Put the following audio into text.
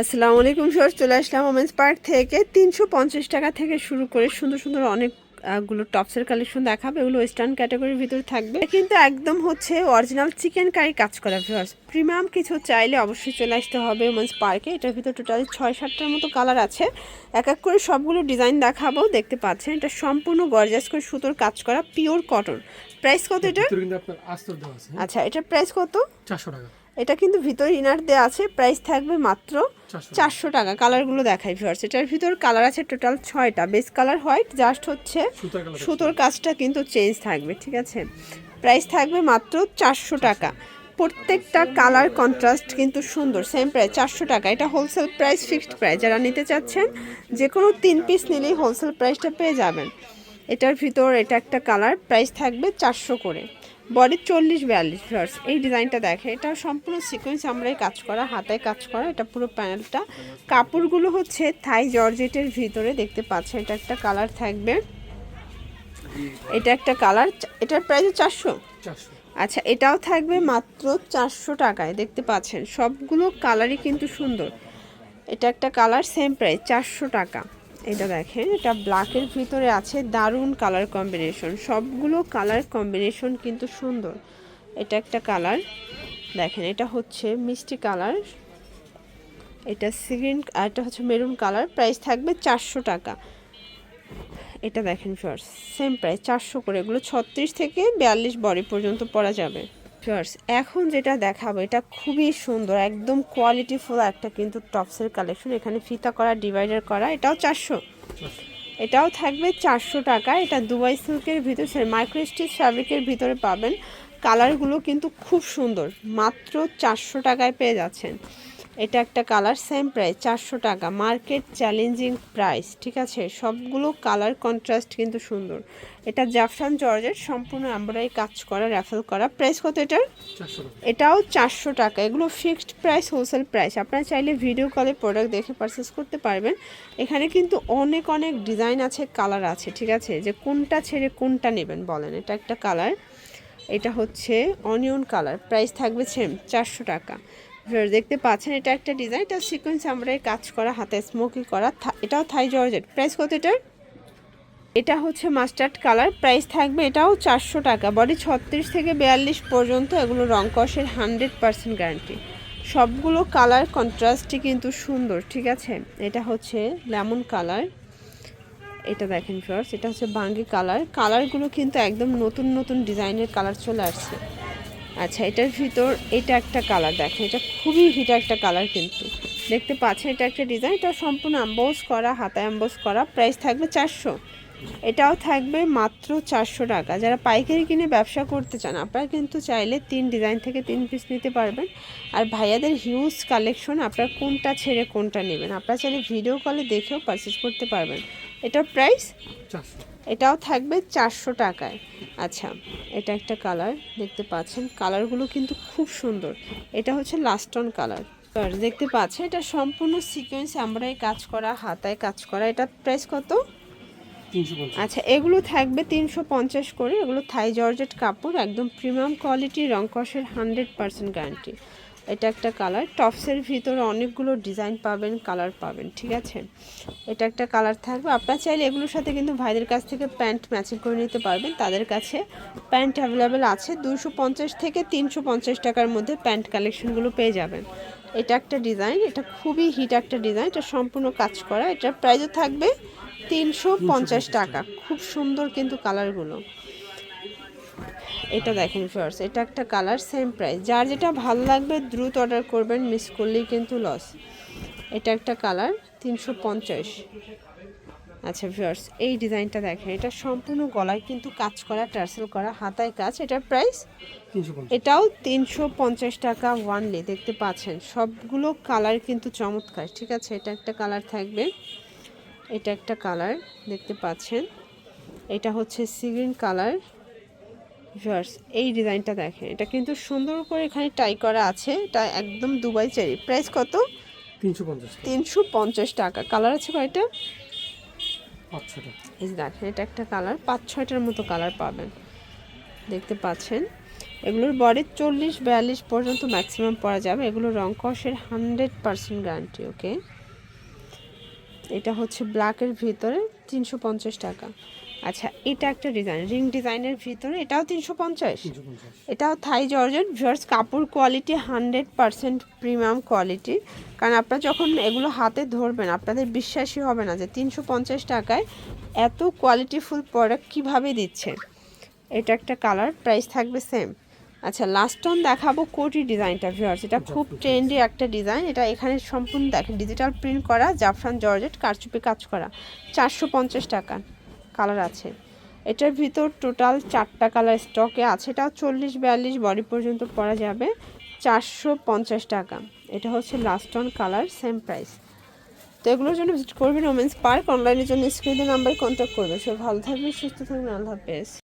আসসালামু আলাইকুম সর চলে আসলাম ওমেন্স পার্ক থেকে। তিনশো পঞ্চাশ টাকা থেকে শুরু করে সুন্দর সুন্দর অনেক আহ, গুলো টপসের কালেকশন দেখাবে। এগুলো ওয়েস্টার্ন ক্যাটাগরির ভিতরে থাকবে। কিন্তু একদম হচ্ছে অরিজিনাল চিকেন কারি কাজ করা ভিউয়ার্স। প্রিমিয়াম কিছু চাইলে অবশ্যই চলে আসতে হবে ওমেন্স পার্কে এটার ভিতরে টোটালি ছয় সাতটার মতো কালার আছে। এক এক করে সবগুলো ডিজাইন দেখাবো। দেখতে পাচ্ছেন এটা সম্পূর্ণ গর্জাস করে সুতোর কাজ করা পিওর কটন প্রাইস কত এটা? আচ্ছা এটার প্রাইস কত? চারশো টাকা। এটা কিন্তু ভিতর ইনার দেওয়া আছে প্রাইস থাকবে মাত্র চারশো চারশো টাকা। কালারগুলো দেখাই ভিউয়ার্স এটার ভিতর কালার আছে টোটাল ছয়টা। বেস কালার হোয়াইট জাস্ট হচ্ছে সুতোর কাজটা কিন্তু চেঞ্জ থাকবে ঠিক আছে? প্রাইস থাকবে মাত্র চারশো টাকা। প্রত্যেকটা কালার কন্ট্রাস্ট কিন্তু সুন্দর সেম প্রাইস চারশো টাকা। এটা হোলসেল প্রাইস ফিক্সড প্রাইস যারা নিতে চাচ্ছেন যে কোনো তিন পিস নিলেই হোলসেল প্রাইসটা পেয়ে যাবেন। এটার ভিতর এটা একটা কালার প্রাইস থাকবে চারশো করে। বডি চল্লিশ বিয়াল্লিশ ফ্লার্স এই ডিজাইনটা দেখে। এটা সম্পূর্ণ সিকোয়েন্স আমরাই কাজ করা হাতায় কাজ করা। এটা পুরো প্যানেলটা কাপড়গুলো হচ্ছে থাই জর্জেটের ভিতরে দেখতে পাচ্ছেন। এটা একটা কালার থাকবে। এটা একটা কালার এটার প্রাইস চারশো। আচ্ছা এটাও থাকবে মাত্র চারশো টাকায়। দেখতে পাচ্ছেন সবগুলো কালারই কিন্তু সুন্দর। এটা একটা কালার সেম প্রাইস চারশো টাকা। এটা দেখেন, এটা ব্ল্যাকের ভিতরে আছে দারুণ কালার কম্বিনেশন সবগুলো কালার কম্বিনেশন কিন্তু সুন্দর। এটা একটা কালার দেখেন, এটা হচ্ছে মিষ্টি কালার এটা সিগ্রিন আর এটা হচ্ছে মেরুন কালার প্রাইস থাকবে চারশো টাকা। এটা দেখেন ফার্স সেম প্রাইস চারশো করে। এগুলো ছত্রিশ থেকে বিয়াল্লিশ বডি পর্যন্ত পরা যাবে। ফার্স এখন যেটা দেখাবো, এটা খুবই সুন্দর, একদম কোয়ালিটি ফুল একটা কিন্তু টপসের কালেকশন এখানে ফিতা করা ডিভাইডার করা, এটাও চারশো। এটাও থাকবে চারশো টাকা। এটা দুবাই সিল্কের ভিতরে সরি মাইক্রোস্টিচ ফ্যাব্রিকের ভিতরে পাবেন। কালারগুলো কিন্তু খুব সুন্দর, মাত্র চারশো টাকায় পেয়ে যাচ্ছেন। এটা একটা কালার সেম প্রাইস চারশো টাকা। মার্কেট চ্যালেঞ্জিং প্রাইস ঠিক আছে? সবগুলো কালার কন্ট্রাস্ট কিন্তু সুন্দর। এটা জাফরান জর্জের সম্পূর্ণ এমব্রয়ডারি কাজ করা র্যাফেল করা। প্রাইস কত এটার? এটাও চারশো টাকা। এগুলো ফিক্সড প্রাইস হোলসেল প্রাইস আপনারা চাইলে ভিডিও কলে প্রোডাক্ট দেখে পারচেস করতে পারবেন। এখানে কিন্তু অনেক অনেক ডিজাইন আছে কালার আছে ঠিক আছে? যে কোনটা ছেড়ে কোনটা নেবেন বলেন। এটা একটা কালার এটা হচ্ছে অনিয়ন কালার প্রাইস থাকবে সেম চারশো টাকা। দেখতে পাচ্ছেন, এটা একটা ডিজাইন এটা সিকোয়েন্স আমরা কাজ করা, হাতে স্মোকি করা। এটাও থাই জর্জেট প্রাইস কত এটার? এটা হচ্ছে মাস্টার্ড কালার প্রাইস থাকবে এটাও চারশো টাকা। বডি ছত্রিশ থেকে বিয়াল্লিশ পর্যন্ত এগুলো রং কষের হান্ড্রেড পার্সেন্ট গ্যারান্টি সবগুলো কালার কন্ট্রাস্টই কিন্তু সুন্দর, ঠিক আছে? এটা হচ্ছে লেমন কালার এটা দেখেন ফার্স এটা হচ্ছে বাঙ্গি কালার কালারগুলো কিন্তু একদম নতুন নতুন ডিজাইনের কালার চলে আসছে। আচ্ছা এটার ভিতর এটা একটা কালার দেখেন এটা খুবই হিট একটা কালার কিন্তু। দেখতে পাচ্ছেন এটা একটা ডিজাইন এটা সম্পূর্ণ অ্যাম্বোস করা, হাতায় অ্যাম্বোস করা প্রাইস থাকবে চারশো। এটাও থাকবে মাত্র চারশো টাকা। যারা পাইকারি কিনে ব্যবসা করতে চান আপনারা কিন্তু চাইলে তিন ডিজাইন থেকে তিন পিস নিতে পারবেন। আর ভাইয়াদের হিউজ কালেকশন আপনারা কোনটা ছেড়ে কোনটা নেবেন? আপনারা চাইলে ভিডিও কলে দেখেও পারচেস করতে পারবেন। এটার প্রাইস এটাও থাকবে চারশো টাকায়। আচ্ছা এটা একটা কালার দেখতে পাচ্ছেন। কালারগুলো কিন্তু খুব সুন্দর। এটা হচ্ছে লাস্টন কালার দেখতে পাচ্ছেন এটা সম্পূর্ণ সিকোয়েন্স আমরাই কাজ করা হাতায় কাজ করা। এটা প্রাইস কত? আচ্ছা এগুলো থাকবে তিনশো পঞ্চাশ করে। এগুলো থাই জর্জেট কাপড়, একদম প্রিমিয়াম কোয়ালিটি রংকসের হান্ড্রেড পার্সেন্ট গ্যারান্টি। এটা একটা কালার। টপসের ভিতরে অনেকগুলো ডিজাইন পাবেন, কালার পাবেন, ঠিক আছে? এটা একটা কালার থাকবে। আপনার চাইলে এগুলোর সাথে কিন্তু ভাইদের কাছ থেকে প্যান্ট ম্যাচিং করে নিতে পারবেন। তাদের কাছে প্যান্ট অ্যাভেলেবেল আছে। দুশো পঞ্চাশ থেকে তিনশো পঞ্চাশ টাকার মধ্যে প্যান্ট কালেকশনগুলো পেয়ে যাবেন। এটা একটা ডিজাইন। এটা খুবই হিট একটা ডিজাইন। এটা সম্পূর্ণ কাজ করা। এটার প্রাইসও থাকবে তিনশো পঞ্চাশ টাকা। খুব সুন্দর কিন্তু কালারগুলো। এটা দেখেন ফার্স এটা একটা কালার সেম প্রাইস যার যেটা ভালো লাগবে দ্রুত অর্ডার করবেন মিস করলেই কিন্তু লস এটা একটা কালার তিনশো পঞ্চাশ। আচ্ছা ভিউয়ার্স এই ডিজাইনটা দেখেন এটা সম্পূর্ণ গলায় কিন্তু কাজ করা টার্সেল করা হাতায় কাজ। এটার প্রাইস এটাও তিনশো পঞ্চাশ টাকা ওয়ানলি দেখতে পাচ্ছেন। সবগুলো কালার কিন্তু চমৎকার ঠিক আছে? এটা একটা কালার থাকবে। এটা একটা কালার দেখতে পাচ্ছেন। এটা হচ্ছে সিগ্রিন কালার। ভিউয়ার্স এই ডিজাইনটা দেখেন এটা কিন্তু সুন্দর করে এখানে টাই করা আছে। এটা একদম দুবাই চেরি। প্রাইস কত? তিনশো পঞ্চাশ টাকা। কালার আছে কয়টা? এই দেখেন এটা একটা কালার। পাঁচ ছয়টার মতো কালার পাবেন। দেখতে পাচ্ছেন। এগুলোর বডি চল্লিশ বিয়াল্লিশ পর্যন্ত ম্যাক্সিমাম পরা যাবে। এগুলো রং কষের হান্ড্রেড পার্সেন্ট গ্যারান্টি ওকে? এটা হচ্ছে ব্ল্যাকের ভিতরে তিনশো পঞ্চাশ টাকা। আচ্ছা এটা একটা ডিজাইন রিং ডিজাইনের ভিতরে এটাও তিনশো পঞ্চাশ? এটাও থাই জর্জেট ভিউয়ার্স কাপড় quality hundred percent premium quality কারণ আপনারা যখন এগুলো হাতে ধরবেন আপনাদের বিশ্বাসই হবে না যে তিনশো পঞ্চাশ টাকায় এত কোয়ালিটিফুল প্রোডাক্ট কীভাবে দিচ্ছে। এটা একটা কালার প্রাইস থাকবে সেম আচ্ছা লাস্ট অন দেখাবো কোটি ডিজাইনটা ভিউয়ার্স এটা খুব ট্রেন্ডি একটা ডিজাইন এটা এখানে সম্পূর্ণ দেখেন ডিজিটাল প্রিন্ট করা জাফরান জর্জেট কারচুপি কাজ করা। চারশো পঞ্চাশ টাকা কালার আছে। এটার ভিতর টোটাল চারটা কালার স্টকে আছে। এটাও চল্লিশ বিয়াল্লিশ বডি পর্যন্ত পরা যাবে। চারশো পঞ্চাশ টাকা। এটা হচ্ছে last one colour same price তো এগুলোর জন্য ভিজিট করবেন ওমেন্স পার্ক অনলাইনের জন্য স্ক্রিনের নাম্বার কন্ট্যাক্ট করবে সব ভালো থাকবে সুস্থ থাকবেন। আল্লাহ হাফেজ।